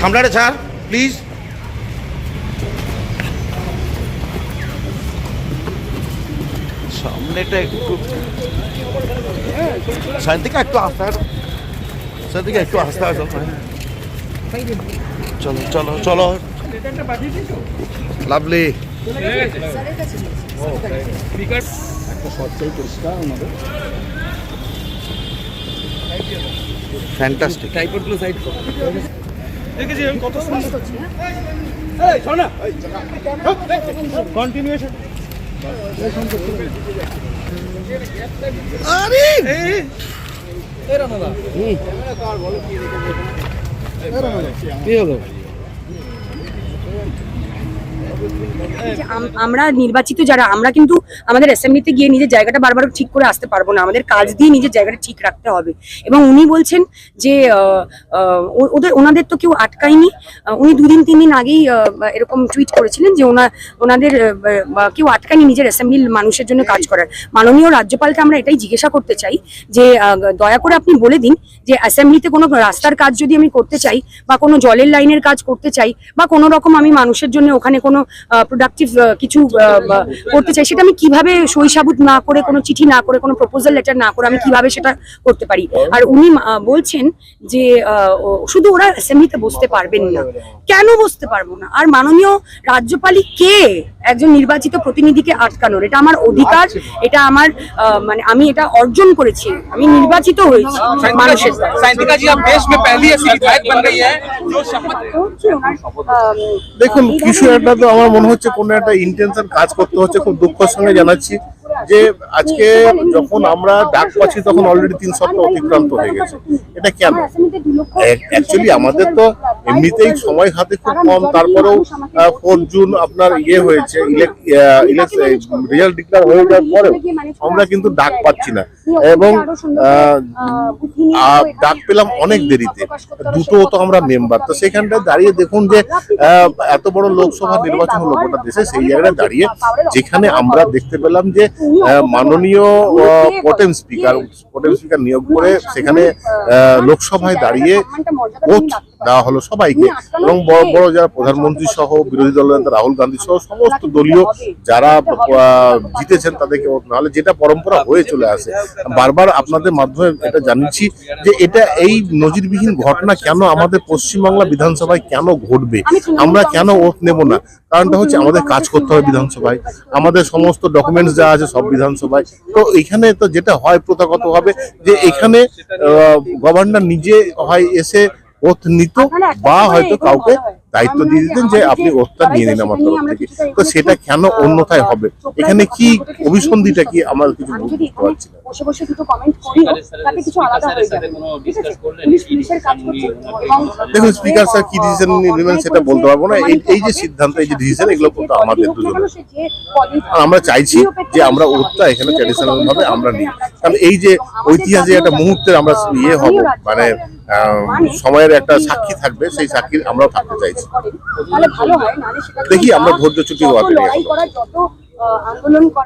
সামলাটা ছাড় প্লিজ সামনেটা একটু শান্তিকা একটু আসতে শান্তিকা একটু আসতে হবে চলো চলো চলো। লাভলি ফ্যান্টাস্টিক ট্রাইপডগুলো সাইড দেখেছি আমি কত কন্টিনিউয়েশন আরে! কি হলো? যে আম- আমরা নির্বাচিত যারা, আমরা কিন্তু আমাদের অ্যাসেম্বলিতে গিয়ে নিজের জায়গাটা বারবার ঠিক করে আসতে পারব না। আমাদের কাজ দিয়ে নিজের জায়গাটা ঠিক রাখতে হবে। এবং উনি বলছেন যে ওদের ওনাদের তো কেউ আটকায়নি। উনি দুদিন, তিন দিন আগেই এরকম টুইট করেছিলেন যে ওনা ওনাদের কেউ আটকায়নি নিজের অ্যাসেম্বলির মানুষের জন্য কাজ করার। মাননীয় রাজ্যপালকে আমরা এটাই জিজ্ঞাসা করতে চাই যে দয়া করে আপনি বলে দিন যে অ্যাসেম্বলিতে কোনো রাস্তার কাজ যদি আমি করতে চাই বা কোনো জলের লাইনের কাজ করতে চাই বা কোনো রকম আমি মানুষের জন্য ওখানে কোনো প্রোডাক্টিভ কিছু করতে চাই। সেটা আমি কীভাবে সই সাবুত না করে, কোনো চিঠি না করে, কোনো প্রপোজাল লেটার না করে আমি কীভাবে সেটা করতে পারি? আর উনি বলছেন যে শুধু ওরা অ্যাসেম্বলিতে বসতে পারবেন না। কেন বসতে পারব না? আর মাননীয় রাজ্যপালই কে? একজন নির্বাচিত প্রতিনিধিকে আটকানোর। এটা আমার অধিকার এটা আমার মানে আমি এটা অর্জন করেছি। আমি নির্বাচিত হয়েছি মানুষের আচ্ছা, আচ্ছা। দেখুন কিছু একটা তো আমার মনে হচ্ছে কোনো একটা ইন্টেনশন কাজ করতে হচ্ছে খুব দুঃখের সঙ্গে জানাচ্ছি। যে আজকে যখন আমরা ডাক পাচ্ছি, তখন অলরেডি তিন সপ্তাহ অতিক্রান্ত হয়ে গেছে। এটা কেন? অ্যাকচুয়ালি আমাদের তো এমনিতেই সময় হাতে খুব কম। তারপরেও ফোর জুন আপনার ইয়ে হয়েছে রেজাল্ট ডিক্লার হয়ে যাওয়ার পরেও আমরা কিন্তু ডাক পাচ্ছি না। এবং ডাক পেলাম অনেক দেরিতে। দুটো তো আমরা মেম্বার তো সেখানটায় দাঁড়িয়ে দেখুন যে আহ, এত বড় লোকসভা নির্বাচন হলো গোটা দেশে সেই জায়গায় দাঁড়িয়ে যেখানে আমরা দেখতে পেলাম যে আহ, মাননীয় পোটেম স্পিকার পোটেম স্পিকার নিয়োগ করে সেখানে আহ, লোকসভায় দাঁড়িয়ে ওথ দেওয়া হলো সবাইকে। এবং বড় বড় যারা প্রধানমন্ত্রী সহ বিরোধী দল নেতা রাহুল গান্ধী সহ সমস্ত দলীয় যারা আহ, জিতেছেন তাদেরকে ওথ নাহলে যেটা পরম্পরা হয়ে চলে আসে বারবার আপনাদের মাধ্যমে এটা জানিয়েছি যে এটা এই নজিরবিহীন ঘটনা কেন আমাদের পশ্চিমবাংলা বিধানসভায় কেন ঘটবে? আমরা কেন ওথ নেব না? কারণটা হচ্ছে আমাদের কাজ করতে হবে বিধানসভায়। আমাদের সমস্ত ডকুমেন্টস যা আছে সব বিধানসভায়। তো এখানে তো যেটা হয় প্রথাগত হবে যে এখানে গভর্নর নিজে হয় এসে ওথ নিত বা হয়তো কাউকে দায়িত্ব দিয়ে দিতেন যে আপনি ওথটা নিয়ে নিন আমার তরফ থেকে তো সেটা কেন অন্যথায় হবে? এখানে কি অভিসন্ধিটা কি আমার কিছু বুঝতে পারছি না। বসে বসে দুটো কমেন্ট করি তাতে কিছু আলাদা হয়ে যাবে ঠিক আছে? পুলিশ পুলিশের কাজ করছে। এবং দেখুন স্পিকার স্যার কি ডিসিশন নেবেন সেটা বলতে পারব না। এই এই যে সিদ্ধান্ত এই যে ডিসিশন এগুলো কিন্তু আমাদের দুজনের। আমরা চাইছি যে আমরা ওটটা এখানে ট্র্যাডিশনাল ভাবে আমরা নিই। কারণ এই যে ঐতিহাসিক একটা মুহূর্তের আমরা ইয়ে হব মানে আহ, সময়ের একটা সাক্ষী থাকবে সেই সাক্ষীর আমরাও থাকতে চাইছি। তাহলে ভালো হয় নাহলে সেটা দেখি আমরা ধৈর্য ছুটি হওয়া লড়াই যত আন্দোলন